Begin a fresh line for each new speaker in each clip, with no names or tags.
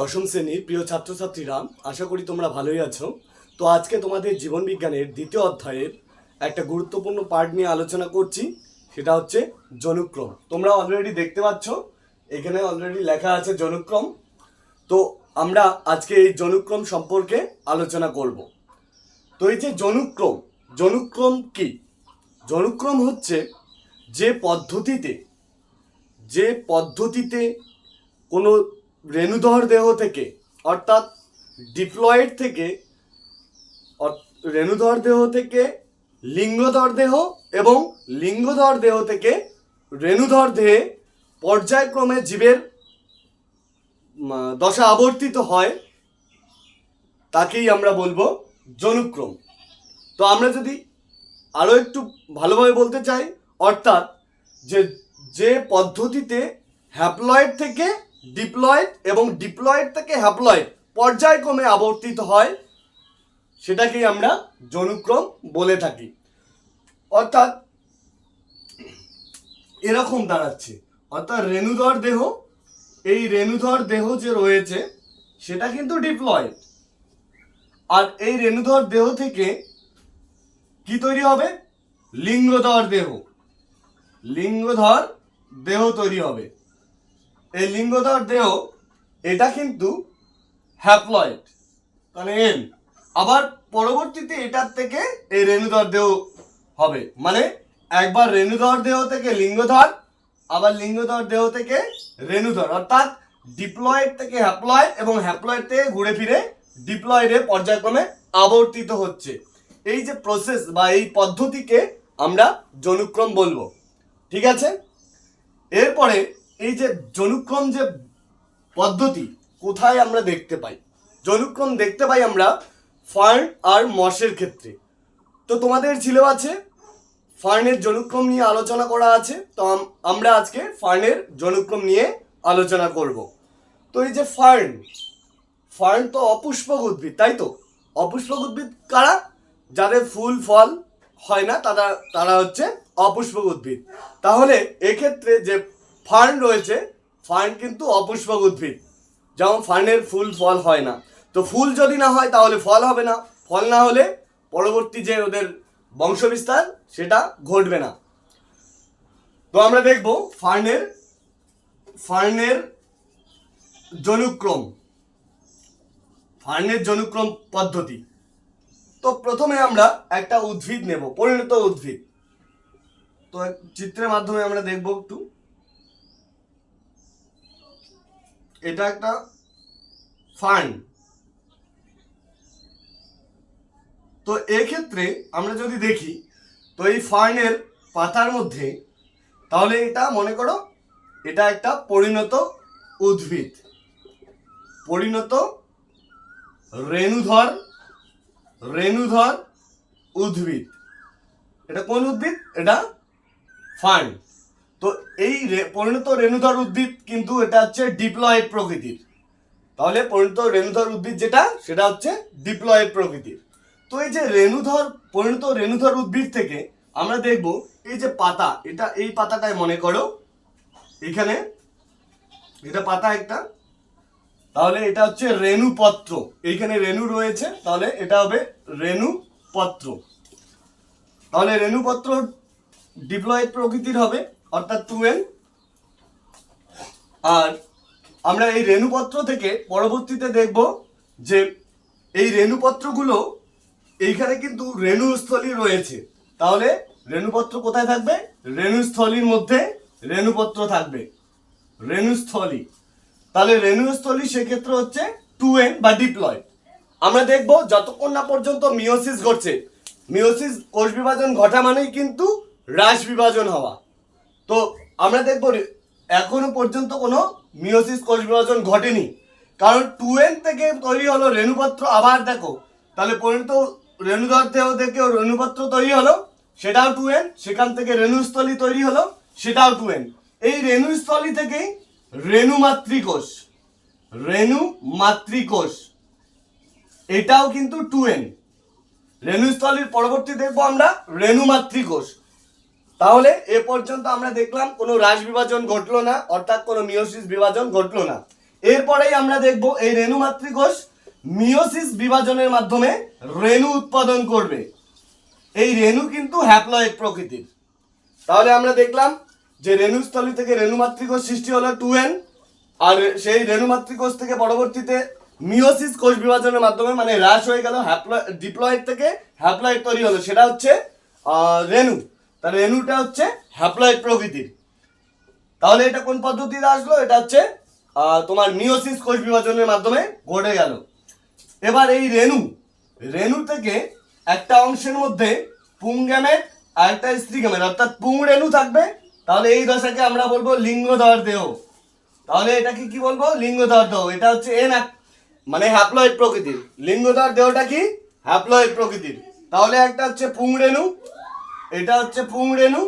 দশম শ্রেণির প্রিয় ছাত্রছাত্রীরা, আশা করি তোমরা ভালোই আছো। তো আজকে তোমাদের জীবন বিজ্ঞানের দ্বিতীয় অধ্যায়ের একটা গুরুত্বপূর্ণ পার্ট নিয়ে আলোচনা করছি, সেটা হচ্ছে জনুক্রম। তোমরা অলরেডি দেখতে পাচ্ছ, এখানে অলরেডি লেখা আছে জনুক্রম। তো আমরা আজকে এই জনুক্রম সম্পর্কে আলোচনা করব। তো এই যে জনুক্রম জনুক্রম কি? জনুক্রম হচ্ছে যে পদ্ধতিতে যে পদ্ধতিতে কোনো রেণুধর দেহ থেকে, অর্থাৎ ডিপ্লয়েড থেকে রেণুধর দেহ থেকে লিঙ্গধর দেহ এবং লিঙ্গধর দেহ থেকে রেণুধর দেহে পর্যায়ক্রমে জীবের দশা আবর্তিত হয়, তাকেই আমরা বলব জনুক্রম তো আমরা যদি আরও একটু ভালোভাবে বলতে চাই, অর্থাৎ যে যে পদ্ধতিতে হ্যাপ্লয়েড থেকে ডিপ্লয়েড এবং ডিপ্লয়েড থেকে হ্যাপ্লয়েড পর্যায়ক্রমে আবর্তিত হয়, সেটাকেই আমরা জনুক্রম বলে থাকি। অর্থাৎ এরকম দাঁড়াচ্ছে। অর্থাৎ রেণুধর দেহ, এই রেণুধর দেহ যে রয়েছে, সেটা কিন্তু ডিপ্লয়েড আর এই রেণুধর দেহ থেকে কি তৈরি হবে? লিঙ্গধর দেহ। লিঙ্গধর দেহ তৈরি হবে। এই লিঙ্গধর দেহ, এটা কিন্তু হ্যাপ্লয়েড মানে এল আবার পরবর্তীতে এটার থেকে এই রেণুধর দেহ হবে মানে একবার রেণুধর দেহ থেকে লিঙ্গধর, আবার লিঙ্গধর দেহ থেকে রেণুধর, অর্থাৎ ডিপ্লয়েড থেকে হ্যাপ্লয়েড এবং হ্যাপ্লয়েড থেকে ঘুরে ফিরে ডিপ্লয়েডে পর্যায়ক্রমে আবর্তিত হচ্ছে। এই যে প্রসেস বা এই পদ্ধতিকে আমরা জনুক্রম বলব, ঠিক আছে? এরপরে এই যে জনুক্রম যে পদ্ধতি, কোথায় আমরা দেখতে পাই? জনুক্রম দেখতে পাই আমরা ফার্ন আর মশের ক্ষেত্রে। তো তোমাদের আছে, ফার্নের জনুক্রম নিয়ে আলোচনা করা আছে, তো আমরা আজকে ফার্নের জনুক্রম নিয়ে আলোচনা করব। তো এই যে ফার্ন ফার্ন তো অপুষ্পক উদ্ভিদ, তাই তো? অপুষ্পক উদ্ভিদ কারা? যাদের ফুল, ফল হয় না, তারা তারা হচ্ছে অপুষ্পক উদ্ভিদ। তাহলে এক্ষেত্রে যে ফার্ন রয়েছে ফার্ন কিন্তু অপুষ্পক উদ্ভিদ। যেমন ফার্নের ফুল ফল হয় না। তো ফুল যদি না হয় তাহলে ফল হবে না। ফল না হলে পরবর্তী যে ওদের বংশবিস্তার, সেটা ঘটবে না। তো আমরা দেখব ফার্নের ফার্নের জনুক্রম। ফার্নের জনুক্রম পদ্ধতি। তো প্রথমে আমরা একটা উদ্ভিদ নেব, পরিণত উদ্ভিদ। তো চিত্রের মাধ্যমে আমরা দেখব একটু। এটা একটা ফার্ন তো এক্ষেত্রে আমরা যদি দেখি, তো এই ফার্নের পাতার মধ্যে, তাহলে এটা মনে করো, এটা একটা পরিণত উদ্ভিদ। পরিণত রেণুধর রেণুধর উদ্ভিদ। এটা কোন উদ্ভিদ? এটা ফার্ন তো এই পরিণত রেণুধর উদ্ভিদ কিন্তু এটা হচ্ছে ডিপ্লয়েড প্রকৃতির। তাহলে পরিণত রেণুধর উদ্ভিদ যেটা, সেটা হচ্ছে ডিপ্লয়েড প্রকৃতির। তো এই যে রেণুধর, পরিণত রেণুধর উদ্ভিদ থেকে আমরা দেখব, এই যে পাতা, এটা এই পাতাটায় মনে করো। এখানে এটা পাতা একটা। তাহলে এটা হচ্ছে রেণুপত্র। এইখানে রেণু রয়েছে, তাহলে এটা হবে রেণুপত্র। তাহলে রেণুপত্র ডিপ্লয়েড প্রকৃতির হবে। অর্থাৎ টু এন আর আমরা এই রেণুপত্র থেকে পরবর্তীতে দেখব যে এই রেণুপত্রগুলো এইখানে কিন্তু রেণুস্থলী রয়েছে। তাহলে রেণুপত্র কোথায় থাকবে? রেণুস্থলীর মধ্যে রেণুপত্র থাকবে। রেণুস্থলী। তাহলে রেণুস্থলী সেক্ষেত্রে হচ্ছে টু এন বা ডিপ্লয়। আমরা দেখব যতক্ষণ না পর্যন্ত মিওসিস ঘটছে মিওসিস কোষ বিভাজন ঘটা মানেই কিন্তু হ্রাস বিভাজন হওয়া। তো আমরা দেখব এখনও পর্যন্ত কোনো মিওসিস কোষ বিভাজন ঘটেনি। কারণ টু এন থেকে তৈরি হলো রেণুপত্র। আবার দেখো, তাহলে পরিণত রেণুধর থেকে রেণুপত্র তৈরি হলো, সেটাও টু এন সেখান থেকে রেণুস্থলী তৈরি হলো, সেটাও টু এন এই রেণুস্থলী থেকেই রেণু মাতৃকোষ রেণু মাতৃকোষ এটাও কিন্তু টু এন রেণুস্থলীর পরবর্তী দেখব আমরা রেণু মাতৃকোষ তাহলে এ পর্যন্ত আমরা দেখলাম কোনো হ্রাস বিভাজন ঘটলো না, অর্থাৎ কোনো মিওসিস বিভাজন ঘটলো না। এরপরেই আমরা দেখব এই রেণু মাতৃকোষ মিওসিস বিভাজনের মাধ্যমে রেণু উৎপাদন করবে। এই রেণু কিন্তু হ্যাপ্লয়েড প্রকৃতির। তাহলে আমরা দেখলাম যে রেণুস্থলী থেকে রেণু মাতৃকোষ সৃষ্টি হলো টু এন, আর সেই রেণু মাতৃকোষ থেকে পরবর্তীতে মিওসিস কোষ বিভাজনের মাধ্যমে মানে হ্রাস হয়ে গেল, হ্যাপ্লয়, ডিপ্লয়েড থেকে হ্যাপ্লয়েড তৈরি হলো। সেটা হচ্ছে রেণু। তার রেণুটা হচ্ছে হ্যাপ্লয়েড প্রকৃতির তাহলে এটা কোন পদ্ধতিতে আসলো? এটা হচ্ছে তোমার মিওসিস কোষ বিভাজনের মাধ্যমে ঘটে গেল। এবার এই রেণু রেণু থেকে একটা অংশের মধ্যে পুং পুংগ্যামেট আর একটা স্ত্রী গ্যামেট, অর্থাৎ পুং রেণু থাকবে। তাহলে এই দশাকে আমরা বলব লিঙ্গধর দেহ। তাহলে এটাকে কি বলব? লিঙ্গধর দেহ। এটা হচ্ছে এন মানে হ্যাপ্লয়েড প্রকৃতির। লিঙ্গধর দেহটা কি? হ্যাপ্লয়েড প্রকৃতির। তাহলে একটা হচ্ছে পুং রেণু এটা হচ্ছে পুং রেণু,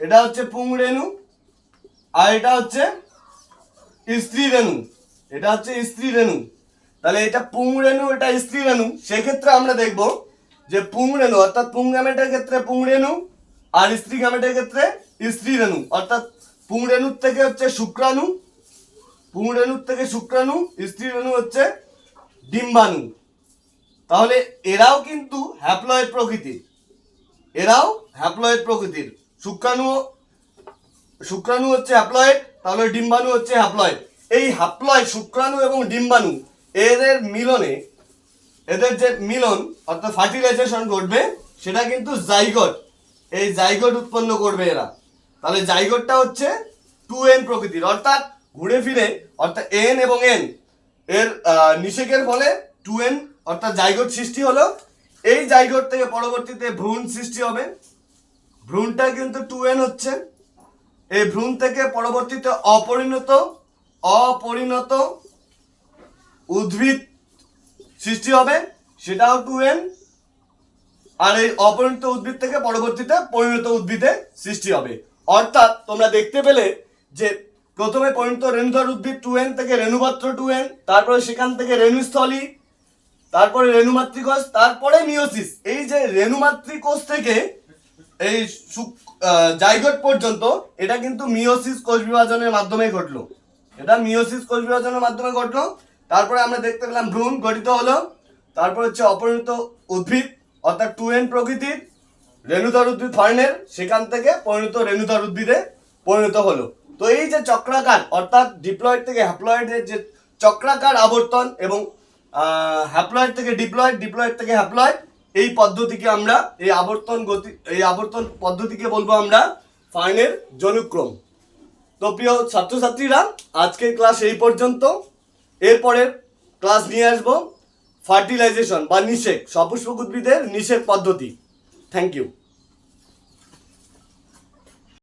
এটা হচ্ছে পুং রেণু, আর এটা হচ্ছে স্ত্রী রেণু, এটা হচ্ছে স্ত্রী রেণু। তাহলে এটা পুং রেণু, এটা স্ত্রী রেণু। সেক্ষেত্রে আমরা দেখব যে পুং রেণু, অর্থাৎ পুং গ্যামেটের ক্ষেত্রে পুং রেণু, আর স্ত্রী গ্যামেটের ক্ষেত্রে স্ত্রী রেণু। অর্থাৎ পুং রেণুর থেকে হচ্ছে শুক্রাণু, পুং রেণুর থেকে শুক্রাণু, স্ত্রী রেণু হচ্ছে ডিম্বাণু। তাহলে এরাও কিন্তু হ্যাপ্লয়েড প্রকৃতির। এরাও হ্যাপ্লয়েড প্রকৃতির। শুক্রাণু শুক্রাণু হচ্ছে হ্যাপ্লয়েড তাহলে ডিম্বাণু হচ্ছে হ্যাপ্লয়েড এই হ্যাপ্লয়েড শুক্রাণু এবং ডিম্বাণু, এদের মিলনে, এদের যে মিলন, অর্থাৎ ফার্টিলাইজেশন ঘটবে, সেটা কিন্তু জাইগট এই জাইগট উৎপন্ন করবে এরা। তাহলে জাইগটটা হচ্ছে টু এন প্রকৃতির, অর্থাৎ ঘুরে ফিরে, অর্থাৎ এন এবং এন এর নিষেকের ফলে টু এন অর্থাৎ জাইগট সৃষ্টি হলো এই জাইগট থেকে পরবর্তীতে ভ্রূণ সৃষ্টি হবে। ভ্রূণটা কিন্তু টু এন হচ্ছে। এই ভ্রূণ থেকে পরবর্তীতে অপরিণত অপরিণত উদ্ভিদ সৃষ্টি হবে, সেটাও টু এন আর এই অপরিণত উদ্ভিদ থেকে পরবর্তীতে পরিণত উদ্ভিদে সৃষ্টি হবে। অর্থাৎ তোমরা দেখতে পেলে যে প্রথমে পরিণত রেণুধর উদ্ভিদ টু এন থেকে রেণুপাত্র টু এন তারপরে সেখান থেকে রেণুস্থলী তারপরে রেণুমাতৃকোষ, তারপরে মিওসিস এই যে রেণুমাতৃকোষ থেকে এই জাইগোট পর্যন্ত, এটা কিন্তু মিওসিস কোষ বিভাজনের মাধ্যমে ঘটলো। এটা মিওসিস কোষ বিভাজনের মাধ্যমে ঘটলো। তারপরে আমরা দেখতে পেলাম ভ্রূণ গঠিত হলো। তারপর হচ্ছে অপরিণত উদ্ভিদ, অর্থাৎ টু এন প্রকৃতির রেণুধর উদ্ভিদ ফরেনের, সেখান থেকে পরিণত রেণুধর উদ্ভিদে পরিণত হলো। তো এই যে চক্রাকার, অর্থাৎ ডিপ্লয়েড থেকে হ্যাপ্লয়েডের যে চক্রাকার আবর্তন এবং হ্যাপ্লয়েড থেকে ডিপ্লয়েড ডিপ্লয়েড থেকে হ্যাপ্লয়েড এই পদ্ধতিকে আমরা, এই আবর্তন গতি, এই আবর্তন পদ্ধতিকে বলব আমরা ফাইনের জনুক্রম। তো প্রিয় ছাত্রছাত্রীরা, আজকের ক্লাস এই পর্যন্ত। এরপরের ক্লাস নিয়ে আসব ফার্টিলাইজেশন বা নিষেক, সপুষ্পক উদ্ভিদের নিষেক পদ্ধতি। Thank you